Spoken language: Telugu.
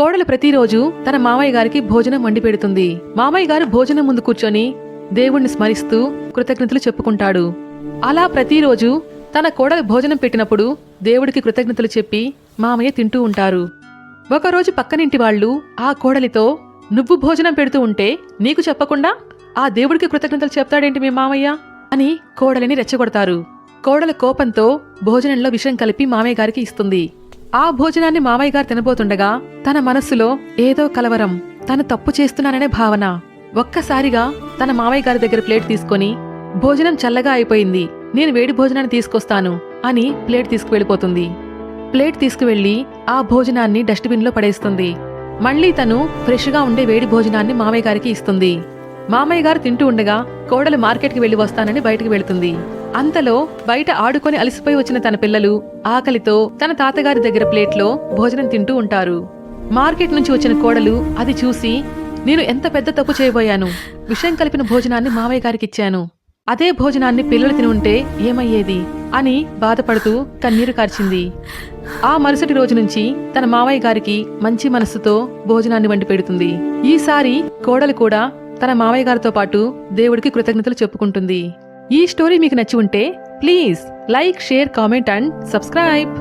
కోడలు ప్రతిరోజు తన మామయ్య గారికి భోజనం వండి పెడుతుంది. మామయ్య గారు భోజనం ముందు కూర్చొని దేవుణ్ణి స్మరిస్తూ కృతజ్ఞతలు చెప్పుకుంటాడు. అలా ప్రతిరోజు తన కోడలు భోజనం పెట్టినప్పుడు దేవుడికి కృతజ్ఞతలు చెప్పి మామయ్య తింటూ ఉంటారు. ఒకరోజు పక్కనింటి వాళ్ళు ఆ కోడలితో నువ్వు భోజనం పెడుతూ ఉంటే నీకు చెప్పకుండా ఆ దేవుడికి కృతజ్ఞతలు చెప్తాడేంటి మీ మామయ్య? అని కోడలిని రెచ్చగొడతారు. కోడల కోపంతో భోజనంలో విషం కలిపి మామయ్య గారికి ఇస్తుంది. ఆ భోజనాన్ని మామయ్య గారు తినబోతుండగా తన మనస్సులో ఏదో కలవరం తను తప్పు చేస్తున్నాననే భావన. ఒక్కసారిగా తన మామయ్య గారి దగ్గర ప్లేట్ తీసుకొని భోజనం చల్లగా అయిపోయింది నేను వేడి భోజనాన్ని తీసుకొస్తాను అని ప్లేట్ తీసుకువెళ్ళిపోతుంది. ప్లేట్ తీసుకువెళ్ళి ఆ భోజనాన్ని డస్ట్బిన్లో పడేస్తుంది. మళ్ళీ తను ఫ్రెష్గా ఉండే వేడి భోజనాన్ని మామయ్య గారికి ఇస్తుంది. మామయ్య గారు తింటూ ఉండగా కోడలు మార్కెట్కి వెళ్ళి వస్తానని బయటకు వెళుతుంది. అంతలో బయట ఆడుకొని అలసిపోయి వచ్చిన తన పిల్లలు ఆకలితో తన తాతగారి దగ్గర ప్లేట్లో భోజనం తింటూ ఉంటారు. మార్కెట్ నుంచి వచ్చిన కోడలు అది చూసి నేను ఎంత పెద్ద తప్పు చేయబోయాను. విషం కలిపిన భోజనాన్ని మావయ్య గారికి ఇచ్చాను. అదే భోజనాన్ని పిల్లలు తిని ఉంటే ఏమయ్యేది? అని బాధపడుతూ కన్నీరు కార్చింది. ఆ మరుసటి రోజు నుంచి తన మావయ్య గారికి మంచి మనస్సుతో భోజనాన్ని వండి పెడుతుంది. ఈసారి కోడలు కూడా తన మావయ్య గారితో పాటు దేవుడికి కృతజ్ఞతలు చెప్పుకుంటుంది. ఈ స్టోరీ మీకు నచ్చి ఉంటే please like share comment and subscribe.